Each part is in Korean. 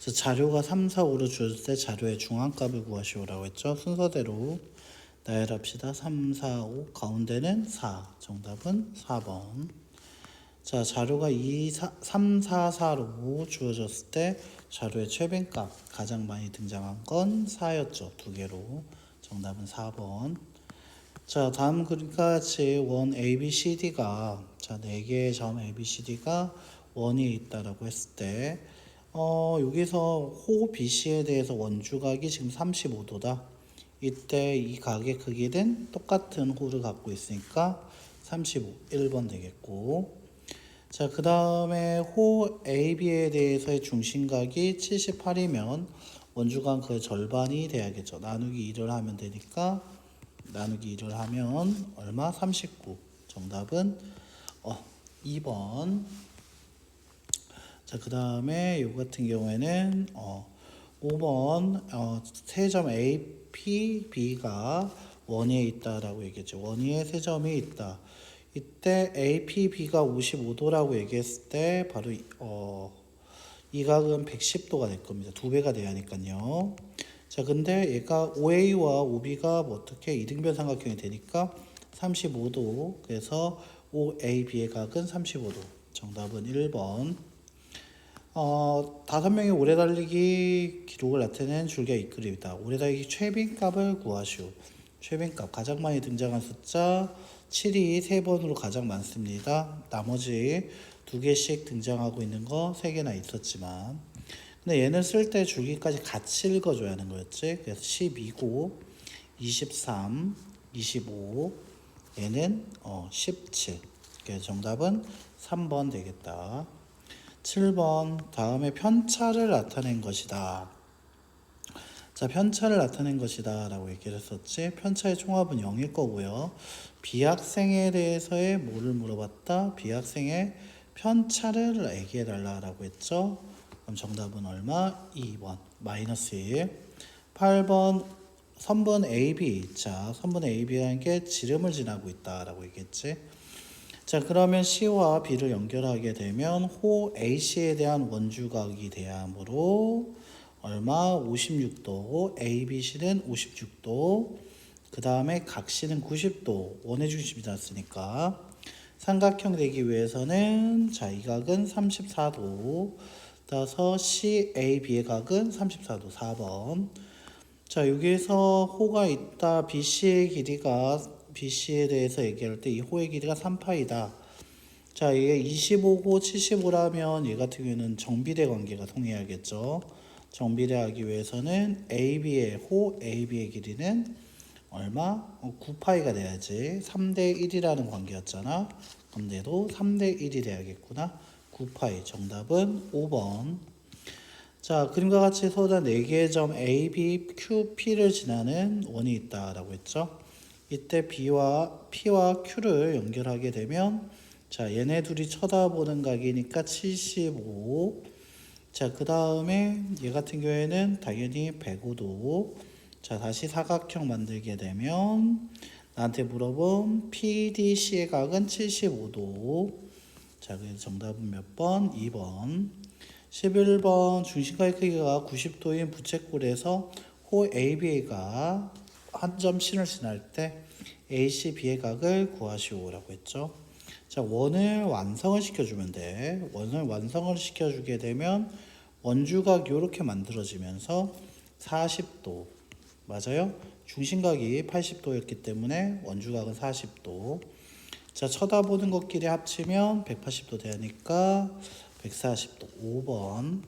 자, 자료가 3, 4, 5로 주어질 때 자료의 중앙값을 구하시오라고 했죠. 순서대로 나열합시다. 3, 4, 5 가운데는 4 정답은 4번 자 자료가 2, 4, 3, 4, 4로 주어졌을 때 자료의 최빈값 가장 많이 등장한 건 4였죠. 두 개로 정답은 4번 자 다음 같이 원 A, B, C, D가 자 4개의 점 A, B, C, D가 원이 있다라고 했을 때 어, 여기서 호 BC에 대해서 원주각이 지금 35도다. 이때 이 각의 크기는 똑같은 호를 갖고 있으니까 35, 1번 되겠고. 자, 그 다음에 호 AB에 대해서의 중심각이 78이면 원주각 그 절반이 돼야겠죠. 나누기 2를 하면 되니까 나누기 2를 하면 얼마? 39. 정답은 어, 2번. 자, 그 다음에 요 같은 경우에는 어, 5번 어, 세점 A, P, B가 원위에 있다라고 얘기했죠. 원위에 세 점이 있다. 이때 A, P, B가 55도라고 얘기했을 때 바로 이- 어, 이 각은 110도가 될 겁니다. 두 배가 돼야 하니까요. 자, 근데 얘가 OA와 OB가 뭐 어떻게 이등변 삼각형이 되니까 35도. 그래서 OAB의 각은 35도. 정답은 1번. 어, 다섯 명의 오래 달리기 기록을 나타낸 줄기가 이 그림이다. 오래 달리기 최빈값을 구하시오. 최빈값 가장 많이 등장한 숫자 7이 세 번으로 가장 많습니다. 나머지 두 개씩 등장하고 있는 거 세 개나 있었지만 근데 얘는 쓸 때 줄기까지 같이 읽어줘야 하는 거였지. 그래서 12고 23, 25 얘는 어, 17. 그래서 정답은 3번 되겠다. 7번 다음에 편차를 나타낸 것이다. 자, 편차를 나타낸 것이다 라고 얘기를 했었지. 편차의 총합은 0일 거고요. 비학생에 대해서의 뭐를 물어봤다? 비학생의 편차를 얘기해 달라라고 했죠. 그럼 정답은 얼마? 2번. 마이너스 1. 8번 선분 AB. 자, 선분 AB라는 게 지름을 지나고 있다라고 얘기했지. 자 그러면 C와 B를 연결하게 되면 호 AC에 대한 원주각이 돼야 하므로 얼마? 56도. ABC는 56도. 그 다음에 각 C는 90도. 원의 중심이 닿았으니까. 삼각형 되기 위해서는 자 이 각은 34도. 따라서 CAB의 각은 34도. 4번. 자 여기에서 호가 있다. BC의 길이가 BC에 대해서 얘기할 때 이 호의 길이가 3파이다. 자, 이게 25고 75라면 얘 같은 경우에는 정비례 관계가 통해야겠죠. 정비례하기 위해서는 AB의 호 AB의 길이는 얼마? 어, 9파이가 돼야지. 3대 1이라는 관계였잖아. 그럼 얘도 3대 1이 돼야겠구나. 9파이. 정답은 5번. 자, 그림과 같이 서다 4개의 점 A, B, Q, P를 지나는 원이 있다라고 했죠. 이때 B와 P와 Q를 연결하게 되면 자 얘네 둘이 쳐다보는 각이니까 75. 자 그 다음에 얘 같은 경우에는 당연히 105도. 자 다시 사각형 만들게 되면 나한테 물어본 PDC의 각은 75도. 자 그래서 정답은 몇 번? 2번. 11번 중심각의 크기가 90도인 부채꼴에서 호 AB가 한점 C를 지날 때 AC, B의 각을 구하시오라고 했죠. 자, 원을 완성을 시켜주면 돼. 원을 완성을 시켜주게 되면 원주각 이렇게 만들어지면서 40도 맞아요? 중심각이 80도였기 때문에 원주각은 40도. 자, 쳐다보는 것끼리 합치면 180도 되니까 140도 5번.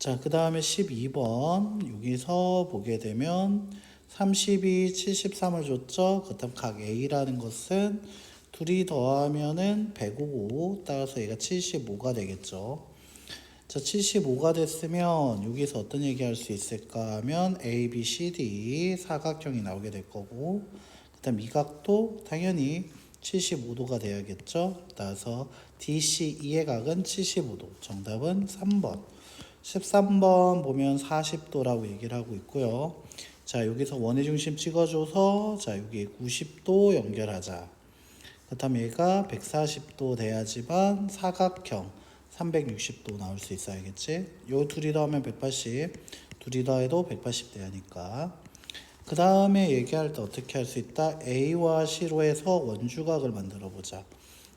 자, 그 다음에 12번. 여기서 보게 되면 32, 73을 줬죠. 그다음 각 A라는 것은 둘이 더하면은 105, 따라서 얘가 75가 되겠죠. 자, 75가 됐으면 여기서 어떤 얘기 할 수 있을까 하면 A, B, C, D 사각형이 나오게 될 거고 그 다음 이 각도 당연히 75도가 돼야겠죠. 따라서 DCE의 각은 75도. 정답은 3번. 13번 보면 40도라고 얘기를 하고 있고요. 자, 여기서 원의 중심 찍어줘서 자, 여기 90도 연결하자. 그렇다면 얘가 140도 돼야지만 사각형, 360도 나올 수 있어야겠지. 요 둘이 더하면 180, 둘이 더해도 180 돼야니까. 그 다음에 얘기할 때 어떻게 할 수 있다? A와 C로 해서 원주각을 만들어 보자.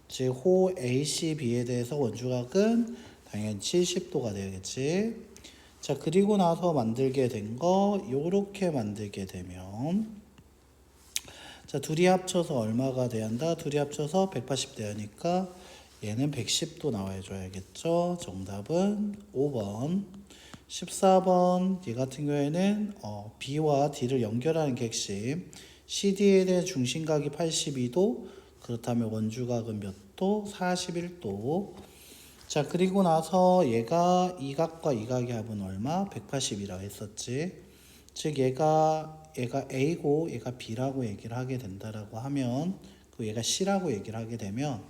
즉, 호 ACB에 대해서 원주각은 당연히 70도가 되겠지. 자, 그리고 나서 만들게 된 거, 요렇게 만들게 되면, 자, 둘이 합쳐서 얼마가 돼야 한다? 둘이 합쳐서 180 돼야니까 얘는 110도 나와야 줘야겠죠. 정답은 5번. 14번 얘 같은 경우에는 어, B와 D를 연결하는 객심 CD에 대한 중심각이 82도 그렇다면 원주각은 몇 도? 41도 자 그리고 나서 얘가 이 각과 이 각의 합은 얼마? 180이라고 했었지 즉 얘가 얘가 A고 얘가 B라고 얘기를 하게 된다라고 하면 그 얘가 C라고 얘기를 하게 되면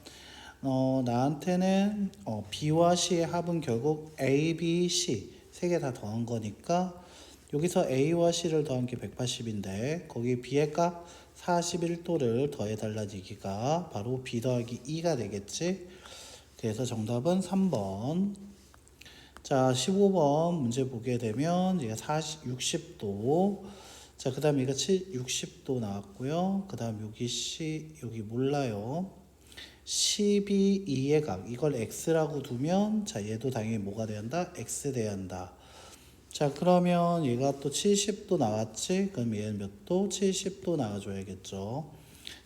어, 나한테는 어, B와 C의 합은 결국 A, B, C 세 개 다 더한 거니까 여기서 A와 C를 더한 게 180인데 거기 B의 값 41도를 더해달라는 얘기가 바로 B 더하기 2가 되겠지. 그래서 정답은 3번. 자, 15번 문제 보게 되면 얘가 40, 60도. 자, 그 다음에 얘가 7, 60도 나왔고요. 그 다음 여기 C, 여기 몰라요. 12, 2의 각 이걸 x라고 두면 자 얘도 당연히 뭐가 돼야 한다? x 돼야 한다. 자 그러면 얘가 또 70도 나왔지? 그럼 얘는 몇 도? 70도 나와줘야겠죠.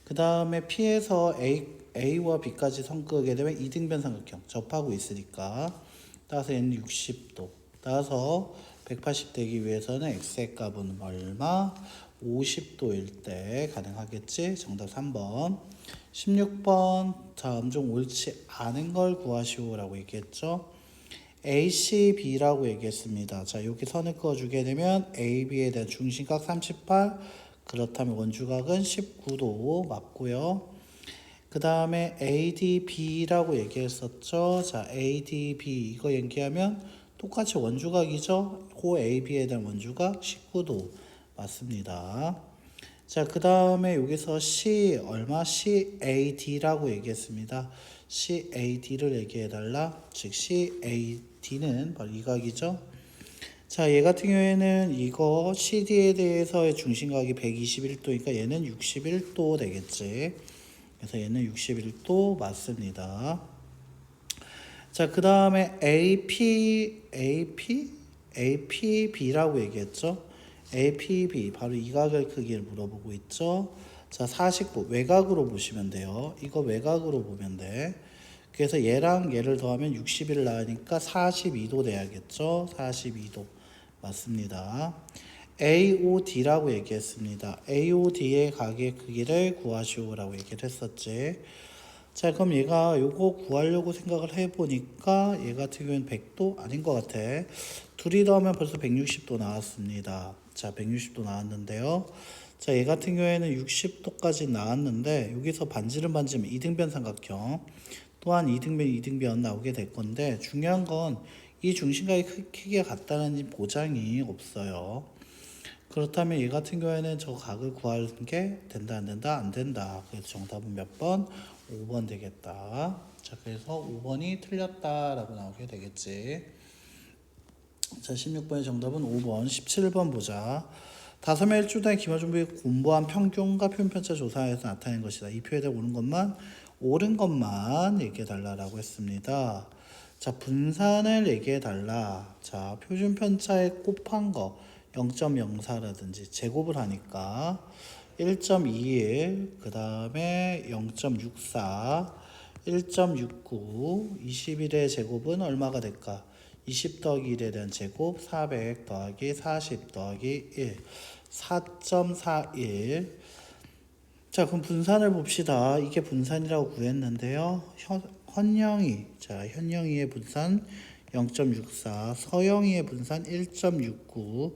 그 다음에 P에서 A, A와 B까지 성극하게 되면 이등변 삼각형 접하고 있으니까 따라서 얘는 60도 따라서 180 되기 위해서는 x의 값은 얼마? 50도일 때 가능하겠지? 정답 3번 16번 다음 중 옳지 않은 걸 구하시오라고 얘기했죠. ACB라고 얘기했습니다. 자, 여기 선을 그어주게 되면 AB에 대한 중심각 38, 그렇다면 원주각은 19도 맞고요. 그 다음에 ADB라고 얘기했었죠. 자, ADB 이거 얘기하면 똑같이 원주각이죠. 호 AB에 대한 원주각 19도 맞습니다. 자, 그 다음에 여기서 C 얼마? CAD라고 얘기했습니다. CAD를 얘기해달라. 즉 CAD는 바로 이 각이죠. 자, 얘 같은 경우에는 이거 CD에 대해서의 중심각이 121도니까 얘는 61도 되겠지. 그래서 얘는 61도 맞습니다. 자, 그 다음에 AP, AP, APB라고 얘기했죠. APB 바로 이 각의 크기를 물어보고 있죠. 자, 49 외곽으로 보시면 돼요. 이거 외곽으로 보면 돼. 그래서 얘랑 얘를 더하면 60일 나으니까 42도 돼야겠죠. 42도 맞습니다. AOD라고 얘기했습니다. AOD의 각의 크기를 구하시오라고 얘기를 했었지. 자, 그럼 얘가 요거 구하려고 생각을 해보니까 얘 같은 경우는 100도 아닌 것 같아. 둘이 더하면 벌써 160도 나왔습니다. 자, 160도 나왔는데요. 자, 얘 같은 경우에는 60도까지 나왔는데 여기서 반지름 반지름 이등변 삼각형 또한 이등변 이등변 나오게 될 건데 중요한 건 이 중심각의 크- 크기가 같다는 보장이 없어요. 그렇다면 얘 같은 경우에는 저 각을 구하는 게 된다 안 된다 안 된다. 그래서 정답은 몇 번? 5번 되겠다. 자, 그래서 5번이 틀렸다라고 나오게 되겠지. 자, 16번의 정답은 5번. 17번 보자. 다섯 명 일주일에 기말준비 공부한 평균과 표현편차 조사에서 나타낸 것이다. 이 표에 대해 옳은 것만 옳은 것만 얘기해 달라라고 했습니다. 자, 분산을 얘기해 달라. 자, 표준 편차에 곱한 거 0.04라든지 제곱을 하니까 1.21, 그 다음에 0.64, 1.69, 21의 제곱은 얼마가 될까? 20 더하기 1에 대한 제곱 400 더하기 40 더하기 1 4.41 자 그럼 분산을 봅시다. 이게 분산이라고 구했는데요. 현, 헌영이 자 현영이의 분산 0.64 서영이의 분산 1.69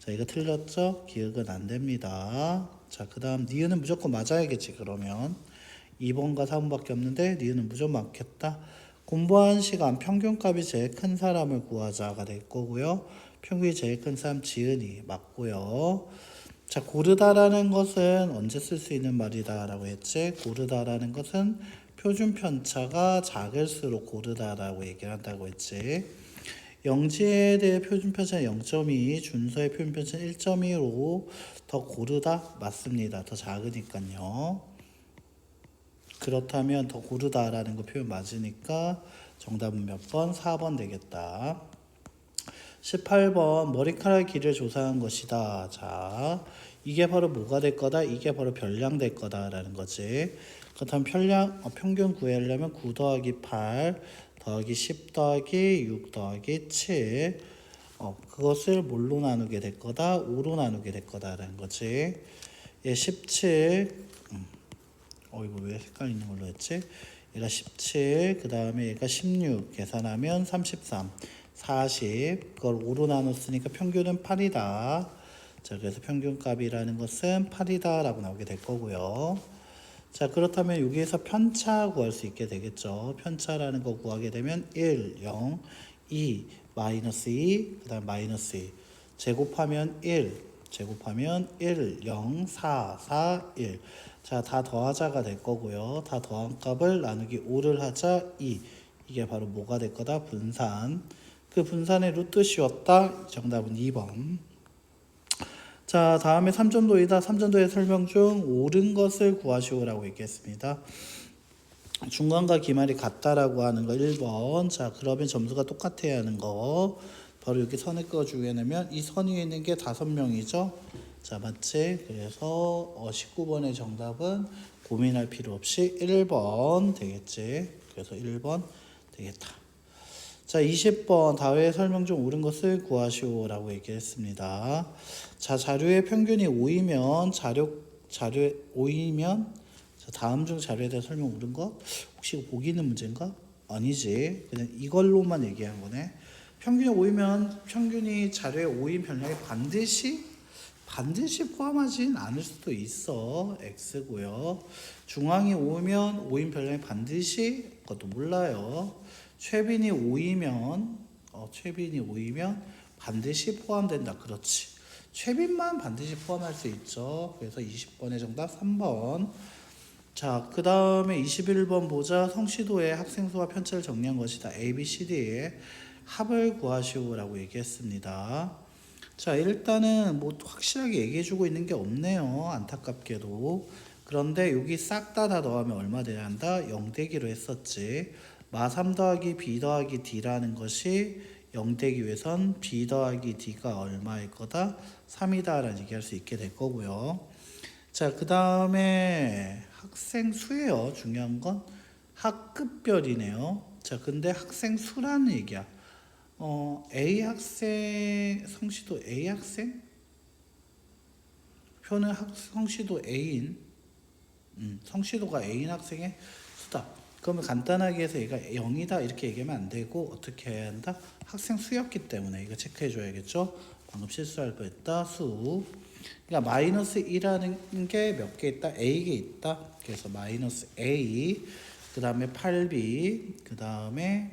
자 이거 틀렸죠 기억은 안 됩니다 자 그 다음 니은은 무조건 맞아야겠지 그러면 2번과 4번밖에 없는데 니은은 무조건 맞겠다 공부한 시간 평균값이 제일 큰 사람을 구하자가 될 거고요. 평균이 제일 큰 사람 지은이 맞고요. 자, 고르다라는 것은 언제 쓸 수 있는 말이다라고 했지? 고르다라는 것은 표준 편차가 작을수록 고르다라고 얘기를 한다고 했지. 영지에 대해 표준 편차는 0.2, 준서의 표준 편차는 1.2로 더 고르다 맞습니다. 더 작으니까요. 그렇다면 더 고르다라는 거 표현 맞으니까 정답은 몇 번? 4번 되겠다. 18번 머리카락 길이를 조사한 것이다. 자, 이게 바로 뭐가 될 거다? 이게 바로 별량 될 거다라는 거지. 그렇다면 편량, 어, 평균 구하려면 9 더하기 8 더하기 10 더하기 6 더하기 7 어, 그것을 뭘로 나누게 될 거다? 5로 나누게 될 거다라는 거지. 얘 17, 음. 어 이거 왜 헷갈리는 걸로 했지? 얘가 17, 그 다음에 얘가 16 계산하면 33, 40 그걸 5로 나눴으니까 평균은 8이다. 자 그래서 평균값이라는 것은 8이다 라고 나오게 될 거고요. 자 그렇다면 여기에서 편차 구할 수 있게 되겠죠. 편차라는 거 구하게 되면 1, 0, 2, 마이너스 2, 그 다음 마이너스 2 제곱하면 1, 제곱하면 1, 0, 4, 4, 1 자, 다 더하자가 될 거고요. 다 더한 값을 나누기 5를 하자 2. 이게 바로 뭐가 될 거다? 분산. 그 분산의 루트 씌웠다. 정답은 2번. 자, 다음에 3점도이다. 3점도의 설명 중 옳은 것을 구하시오라고 얘기했습니다. 중간과 기말이 같다라고 하는 거 1번. 자, 그러면 점수가 똑같아야 하는 거. 바로 여기 선을 그어 주게되면 이 선 위에 있는 게 다섯 명이죠. 자, 맞지? 그래서 어, 19번의 정답은 고민할 필요 없이 1번 되겠지. 그래서 1번 되겠다. 자, 20번 다외의 설명 중 옳은 것을 구하시오라고 얘기했습니다. 자, 자료의 평균이 5이면 자료 자료에 5이면 자, 다음 중 자료에 대해 설명 옳은 거 혹시 이거 보기 있는 문제인가? 아니지. 그냥 이걸로만 얘기한 거네. 평균이 5이면 평균이 자료의 5인 변량에 반드시 반드시 포함하진 않을 수도 있어. x고요. 중앙이 5면 5인 변량이 반드시 그것도 몰라요. 최빈이 5이면 어, 최빈이 5이면 반드시 포함된다. 그렇지. 최빈만 반드시 포함할 수 있죠. 그래서 20번의 정답 3번. 자, 그 다음에 21번 보자. 성시도의 학생 수와 편차를 정리한 것이다. A, B, C, D의 합을 구하시오라고 얘기했습니다. 자, 일단은 뭐 확실하게 얘기해주고 있는 게 없네요. 안타깝게도. 그런데 여기 싹 다 다 더하면 얼마 돼야 한다? 0 되기로 했었지. 마3 더하기 B 더하기 D라는 것이 0 되기 위해선 B 더하기 D가 얼마일 거다? 3이다라는 얘기할 수 있게 될 거고요. 자, 그 다음에 학생 수예요. 중요한 건 학급별이네요. 자, 근데 학생 수라는 얘기야. 어, A 학생 성시도 A 학생 표는 학, 성시도 A인 음, 성시도가 A인 학생의 수다. 그러면 간단하게 해서 얘가 0이다 이렇게 얘기하면 안 되고 어떻게 해야 한다? 학생 수였기 때문에 이거 체크해 줘야겠죠. 방금 실수할 뻔했다. 수. 그러니까 마이너스 2라는 게 몇 개 있다? A개 있다. 그래서 마이너스 A. 그 다음에 8B. 그 다음에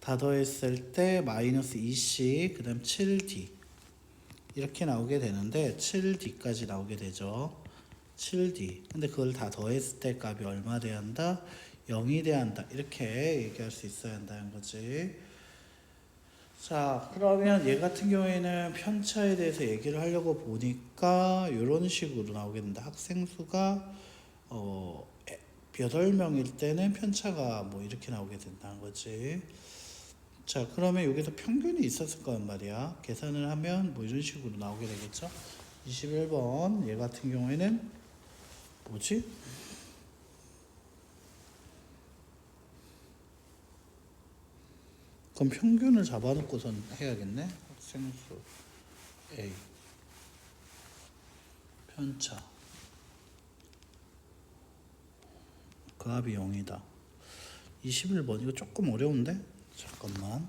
다 더했을 때 마이너스 2C. 그 다음 7D. 이렇게 나오게 되는데 7D까지 나오게 되죠. 7D. 근데 그걸 다 더했을 때 값이 얼마 돼야 한다? 0이 돼야 한다. 이렇게 얘기할 수 있어야 한다는 거지. 자, 그러면 얘 같은 경우에는 편차에 대해서 얘기를 하려고 보니까 이런 식으로 된다. 학생 수가 어, 8명일 때는 편차가 뭐 이렇게 나오게 된다는 거지. 자, 그러면 여기서 평균이 있었을 거란 말이야. 계산을 하면 뭐 이런 식으로 나오게 되겠죠. 21번 얘 같은 경우에는 뭐지? 그럼 평균을 잡아놓고선 해야겠네. 학생수 A 편차 그 합이 0이다. 21번 이거 조금 어려운데? 잠깐만.